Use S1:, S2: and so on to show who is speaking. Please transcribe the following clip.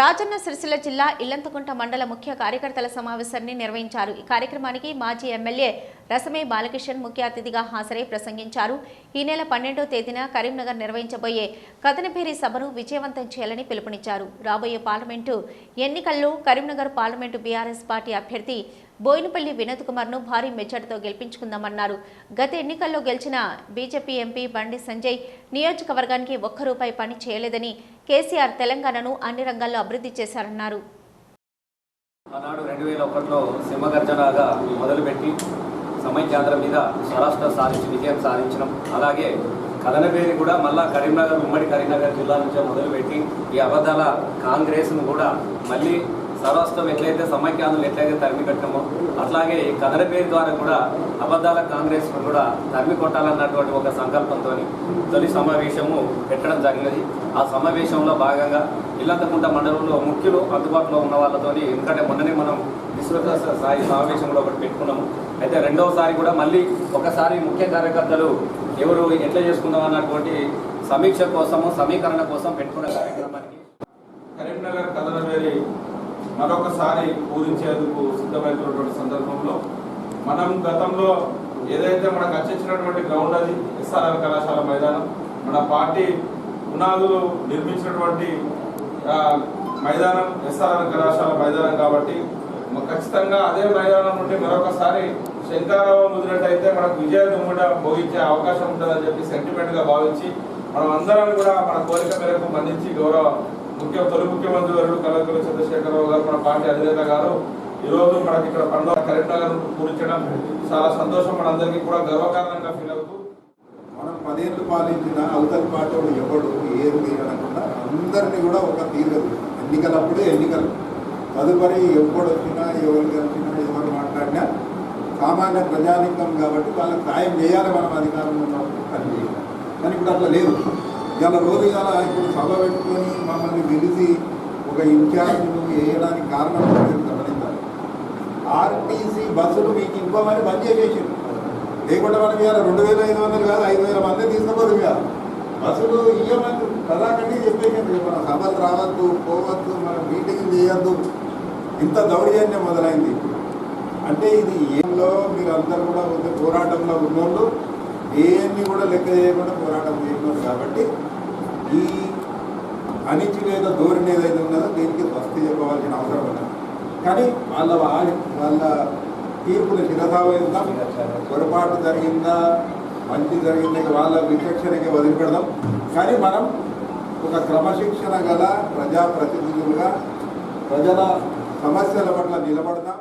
S1: రాజన్న సిరిసిల్ల జిల్లా ఇల్లంతకుంట మండల ముఖ్య కార్యకర్తల సమావేశాన్ని నిర్వహించారు. ఈ కార్యక్రమానికి మాజీ ఎమ్మెల్యే రసమే బాలకిషన్ ముఖ్య అతిథిగా హాజరై ప్రసంగించారు. ఈ నెల పన్నెండో తేదీన కరీంనగర్ నిర్వహించబోయే కథనపేరి సభను విజయవంతం చేయాలని పిలుపునిచ్చారు. రాబోయే పార్లమెంటు ఎన్నికల్లో కరీంనగర్ పార్లమెంటు బీఆర్ఎస్ పార్టీ అభ్యర్థి బోయినపల్లి వినోద్ కుమార్ను భారీ మెజార్టీతో గెలిపించుకుందామన్నారు. గత ఎన్నికల్లో గెలిచిన బీజేపీ ఎంపీ బండి సంజయ్ నియోజకవర్గానికి ఒక్క రూపాయి పని చేయలేదని కేసీఆర్ తెలంగాణను అన్ని రంగాల్లో అభివృద్ధి చేశారన్నారు.
S2: ఆనాడు రెండు వేల ఒకటిలో సింహగర్జనగా మొదలుపెట్టి సమైక్యాంధ్ర మీద స్వరాష్ట్ర సాధించి విజయం సాధించడం అలాగే కథనపేరి కూడా మళ్ళా కరీంనగర్ ఉమ్మడి కరీంనగర్ జిల్లా నుంచే మొదలుపెట్టి ఈ అబద్ధాల కాంగ్రెస్ను కూడా మళ్ళీ సర్వస్వం ఎట్లయితే సమైక్యాంధ్రులు ఎట్లయితే తరిమి కట్టామో అట్లాగే ఈ పేరు ద్వారా కూడా అబద్ధాల కాంగ్రెస్ కూడా తరిమి కొట్టాలన్నటువంటి ఒక సంకల్పంతో తొలి సమావేశము పెట్టడం జరిగినది. ఆ సమావేశంలో భాగంగా ఇల్లంతకుంట మండలంలో ముఖ్యులు అందుబాటులో ఉన్న వాళ్ళతోని ఎందుకంటే మొన్ననే మనం విశ్వత స్థాయి సమావేశం కూడా ఒకటి పెట్టుకున్నాము. అయితే రెండవసారి కూడా మళ్ళీ ఒకసారి ముఖ్య కార్యకర్తలు ఎవరు ఎట్లా చేసుకుందాం అన్నటువంటి సమీక్ష కోసము సమీకరణ కోసం పెట్టుకున్న కార్యక్రమానికి
S3: కరీంనగర్ కథనవేరి మరొకసారి పూరించేందుకు సిద్ధమవుతున్నటువంటి సందర్భంలో మనం గతంలో ఏదైతే మనకు అచ్చొచ్చినటువంటి గ్రౌండ్ అది ఎస్ఆర్ఆర్ కళాశాల మైదానం మన పార్టీ పునాదులు నిర్మించినటువంటి మైదానం ఎస్ఆర్ఆర్ కళాశాల మైదానం కాబట్టి ఖచ్చితంగా అదే మైదానం నుండి మరొకసారి శంకారావం ముదిరినట్టయితే మనకు విజయ దుమ్ముడ భోగించే అవకాశం ఉంటుందని చెప్పి సెంటిమెంట్గా భావించి మనం అందరం కూడా మన కోరిక మేరకు మన్నించి గౌరవ ముఖ్య తొలి ముఖ్యమంత్రి గారు కలకల చంద్రశేఖరరావు గారు మన పార్టీ అధినేత గారు. ఈరోజు మనకి ఇక్కడ పండుగ కరీంనగర్ పూరించడం చాలా సంతోషం మనందరికీ కూడా గర్వకారణంగా ఫీల్ అవుతూ.
S4: మనం పదేళ్ళు పాలించిన అవతల పాటలు ఎవడు ఏది తీరనకుండా అందరినీ కూడా ఒక తీరదు ఎన్నికలప్పుడే ఎన్నికలు. తదుపరి ఎప్పుడు వచ్చినా ఎవరు కలిసినా ఎవరు మాట్లాడినా సామాన్య ప్రజానికం కాబట్టి వాళ్ళకి సాయం చేయాలి మనం అధికారం పని చేయాలి. కానీ ఇప్పుడు అట్లా లేదు. ఇవాళ రోజు ఇలా ఇప్పుడు సభ పెట్టుకొని మమ్మల్ని పిలిచి ఒక ఇన్ఛార్జ్ వేయడానికి కారణం మీరు గమనించాలి. ఆర్టీసీ బస్సులు మీకు ఇవ్వమని బంద్ చేసేసారు లేకుండా మనం ఇవాళ రెండు వేల ఐదు వందలు కాదు ఐదు వేల మంది తీసుకోదు ఇవాళ. బస్సులు ఇవ్వమని కదాకండి చెప్పేసింది మన సభలు రావద్దు పోవద్దు మనం మీటింగ్ చేయొద్దు. ఇంత దౌర్జన్యం మొదలైంది. అంటే ఇది ఏంలో మీరు అందరూ కూడా పోరాటంలో ఉన్నోళ్ళు ఏమి కూడా లెక్క చేయకుండా పోరాటం చేయకూడదు కాబట్టి ఈ అణిచివేత ధోరణి ఏదైతే ఉన్నదో దీనికి స్వస్తి చెప్పవలసిన అవసరం ఉన్నది కానీ వాళ్ళ వాళ్ళ వాళ్ళ తీర్పుని శిరసావేద్దాం పొరపాటు జరిగిందా? మంచి జరిగిందా? వాళ్ళ విచక్షణకి వదిలిపెడదాం. కానీ మనం ఒక క్రమశిక్షణ గల ప్రజాప్రతినిధులుగా ప్రజల సమస్యల పట్ల నిలబడదాం.